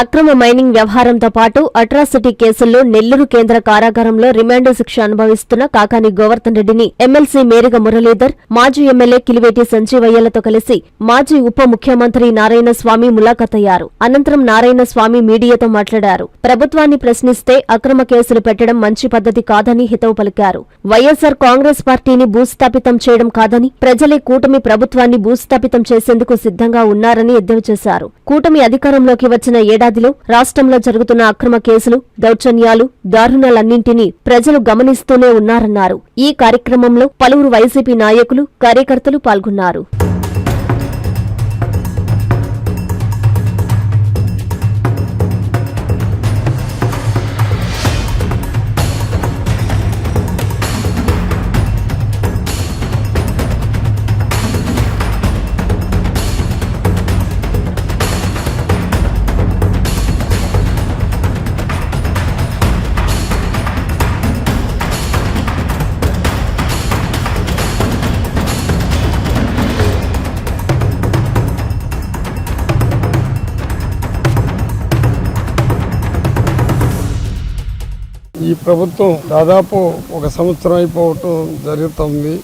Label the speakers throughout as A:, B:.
A: అక్రమ మైనింగ్ వ్యవహారంతో పాటు అట్రాసిటీ కేసుల్లో నెల్లూరు కేంద్ర కారాగారంలో రిమాండ్ శిక్ష అనుభవిస్తున్న కాకాని గోవర్ధన్ రెడ్డిని ఎమ్మెల్సీ మేరిగ మురళీధర్ మాజీ ఎమ్మెల్యే కిలివేటి సంజీవయ్యలతో కలిసి మాజీ ఉప ముఖ్యమంత్రి నారాయణ స్వామి ములాఖతయ్యారు అనంతరం నారాయణ స్వామి మీడియాతో మాట్లాడారు. ప్రభుత్వాన్ని ప్రశ్నిస్తే అక్రమ కేసులు పెట్టడం మంచి పద్ధతి కాదని హితవు పలికారు. వైఎస్సార్ కాంగ్రెస్ పార్టీని భూస్థాపితం చేయడం కాదని ప్రజలే కూటమి ప్రభుత్వాన్ని భూస్థాపితం చేసేందుకు సిద్ధంగా ఉన్నారని ఎద్దేవా చేశారు. కూటమి అధికారంలోకి వచ్చిన ఏడాదిలో రాష్ట్రంలో జరుగుతున్న అక్రమ కేసులు దౌర్జన్యాలు దారుణాలన్నింటినీ ప్రజలు గమనిస్తూనే ఉన్నారన్నారు. ఈ కార్యక్రమంలో పలువురు వైసీపీ నాయకులు కార్యకర్తలు పాల్గొన్నారు.
B: ఈ ప్రభుత్వం దాదాపు ఒక సంవత్సరం అయిపోవటం జరుగుతుంది.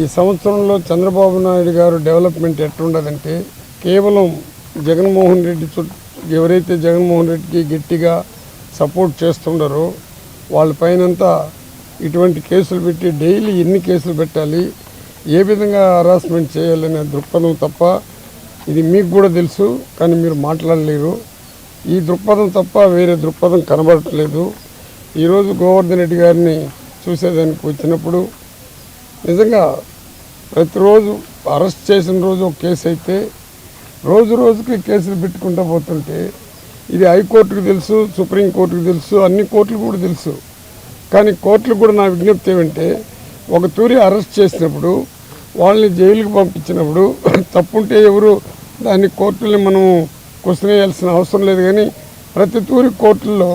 B: ఈ సంవత్సరంలో చంద్రబాబు నాయుడు గారు డెవలప్మెంట్ ఎట్లుండదంటే కేవలం జగన్మోహన్ రెడ్డి చుట్టూ ఎవరైతే జగన్మోహన్ రెడ్డికి గట్టిగా సపోర్ట్ చేస్తుండరో వాళ్ళపైనంతా ఇటువంటి కేసులు పెట్టి డైలీ ఎన్ని కేసులు పెట్టాలి ఏ విధంగా హరాస్మెంట్ చేయాలనే దృక్పథం తప్ప ఇది మీకు కూడా తెలుసు కానీ మీరు మాట్లాడలేరు. ఈ దృక్పథం తప్ప వేరే దృక్పథం కనబడట్లేదు. ఈరోజు గోవర్ధన్ రెడ్డి గారిని చూసేదానికి వచ్చినప్పుడు నిజంగా ప్రతిరోజు అరెస్ట్ చేసిన రోజు ఒక కేసు అయితే రోజు రోజుకి కేసులు పెట్టుకుంటూ పోతుంటే ఇది హైకోర్టుకు తెలుసు సుప్రీంకోర్టుకు తెలుసు అన్ని కోర్టులు కూడా తెలుసు. కానీ కోర్టులు కూడా నా విజ్ఞప్తి ఏమంటే ఒక తూరి అరెస్ట్ చేసినప్పుడు వాళ్ళని జైలుకి పంపించినప్పుడు తప్పుంటే ఎవరు దాన్ని కోర్టుల్ని మనం క్వశ్చన్ వేయాల్సిన అవసరం లేదు కానీ ప్రతి తూరి కోర్టుల్లో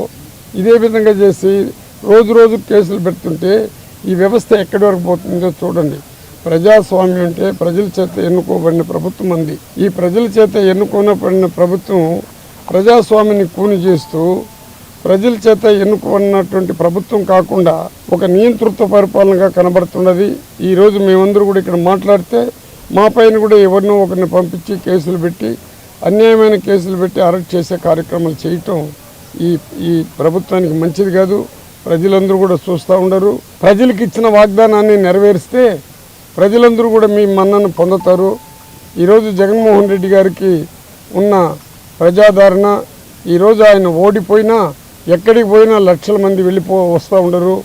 B: ఇదే విధంగా చేసి రోజు రోజు కేసులు పెడుతుంటే ఈ వ్యవస్థ ఎక్కడి వరకు పోతుందో చూడండి. ప్రజాస్వామ్యం అంటే ప్రజల చేత ఎన్నుకోబడిన ప్రభుత్వం అంది. ఈ ప్రజల చేత ఎన్నుకోనబడిన ప్రభుత్వం ప్రజాస్వామ్యాన్ని కూని చేస్తూ ప్రజల చేత ఎన్నుకున్నటువంటి ప్రభుత్వం కాకుండా ఒక నియంతృత్వ పరిపాలనగా కనబడుతున్నది. ఈరోజు మేమందరూ కూడా ఇక్కడ మాట్లాడితే మా పైన కూడా ఎవరినో ఒకరిని పంపించి కేసులు పెట్టి అన్యాయమైన కేసులు పెట్టి అరెస్ట్ చేసే కార్యక్రమాలు చేయటం ఈ ఈ ప్రభుత్వానికి మంచిది కాదు. ప్రజలందరూ కూడా చూస్తూ ఉండరు. ప్రజలకు ఇచ్చిన వాగ్దానాన్ని నెరవేరిస్తే ప్రజలందరూ కూడా మీ మన్నను పొందుతారు. ఈరోజు జగన్మోహన్ రెడ్డి గారికి ఉన్న ప్రజాదరణ ఈరోజు ఆయన ఓడిపోయినా ఎక్కడికి పోయినా లక్షల మంది వెళ్ళిపో వస్తూ ఉండరు.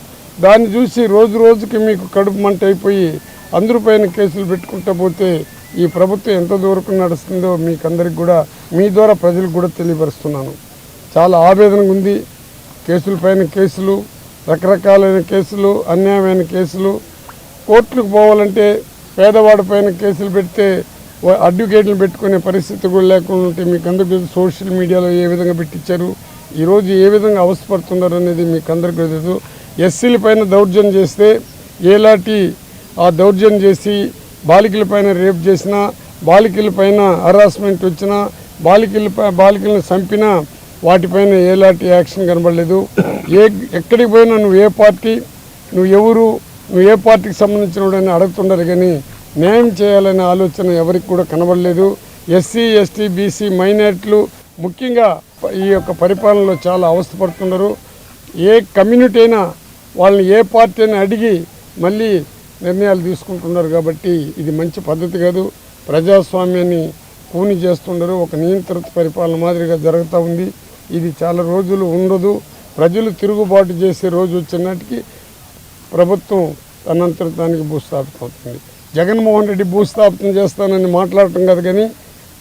B: దాన్ని చూసి రోజు రోజుకి మీకు కడుపు మంట అయిపోయి అందరి పైన కేసులు పెట్టుకుంటా పోతే ఈ ప్రభుత్వం ఎంత దూరకు నడుస్తుందో మీకు అందరికి కూడా మీ ద్వారా ప్రజలకు కూడా తెలియపరుస్తున్నాను. చాలా ఆవేదనగా ఉంది. కేసుల పైన కేసులు రకరకాలైన కేసులు అన్యాయమైన కేసులు. కోర్టులకు పోవాలంటే పేదవాడి పైన కేసులు పెడితే అడ్వకేట్లు పెట్టుకునే పరిస్థితి కూడా లేకుండా ఉంటే మీకు అందరికీ సోషల్ మీడియాలో ఏ విధంగా పెట్టించారు ఈరోజు ఏ విధంగా అవసరపడుతున్నారు అనేది మీకు అందరికీ తెలుసు. ఎస్సీల పైన దౌర్జన్యం చేస్తే ఏలాంటి ఆ దౌర్జన్యం చేసి బాలికల పైన రేప్ చేసినా బాలికల పైన హరాస్మెంట్ వచ్చినా బాలికల బాలికలను చంపినా వాటిపైన ఏలాంటి యాక్షన్ కనబడలేదు. ఏ ఎక్కడికి పోయినా నువ్వు ఏ పార్టీ నువ్వు ఎవరు నువ్వు ఏ పార్టీకి సంబంధించిన అడుగుతుండరు కానీ న్యాయం చేయాలనే ఆలోచన ఎవరికి కూడా కనబడలేదు. ఎస్సీ ఎస్టీ బీసీ మైనార్టీలు ముఖ్యంగా ఈ యొక్క పరిపాలనలో చాలా అవస్థపడుతున్నారు. ఏ కమ్యూనిటీ అయినా వాళ్ళని ఏ పార్టీ అయినా అడిగి మళ్ళీ నిర్ణయాలు తీసుకుంటున్నారు కాబట్టి ఇది మంచి పద్ధతి కాదు. ప్రజాస్వామ్యాన్ని కూని చేస్తుండరు. ఒక నియంత్రిత పరిపాలన మాదిరిగా జరుగుతూ ఉంది. ఇది చాలా రోజులు ఉండదు. ప్రజలు తిరుగుబాటు చేసే రోజు వచ్చినాటికి ప్రభుత్వం తనంతట దానికి భూస్థాపితం అవుతుంది. జగన్మోహన్ రెడ్డి భూస్థాపితం చేస్తానని మాట్లాడటం కాదు కానీ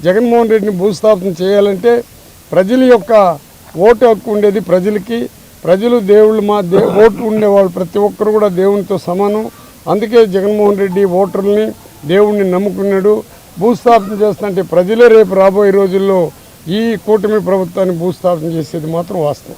B: జగన్మోహన్ రెడ్డిని భూస్థాపితం చేయాలంటే ప్రజల యొక్క ఓటు హక్కు ఉండేది ప్రజలకి. ప్రజలు దేవుళ్ళు మా దే ఓటు ఉండేవాళ్ళు ప్రతి ఒక్కరు కూడా దేవునితో సమానం. అందుకే జగన్మోహన్ రెడ్డి ఓటర్ని దేవుణ్ణి నమ్ముకున్నాడు. భూస్థాపన చేస్తుంటే ప్రజలే రేపు రాబోయే రోజుల్లో ఈ కూటమి ప్రభుత్వాన్ని భూస్థాపన చేసేది మాత్రం వాస్తవం.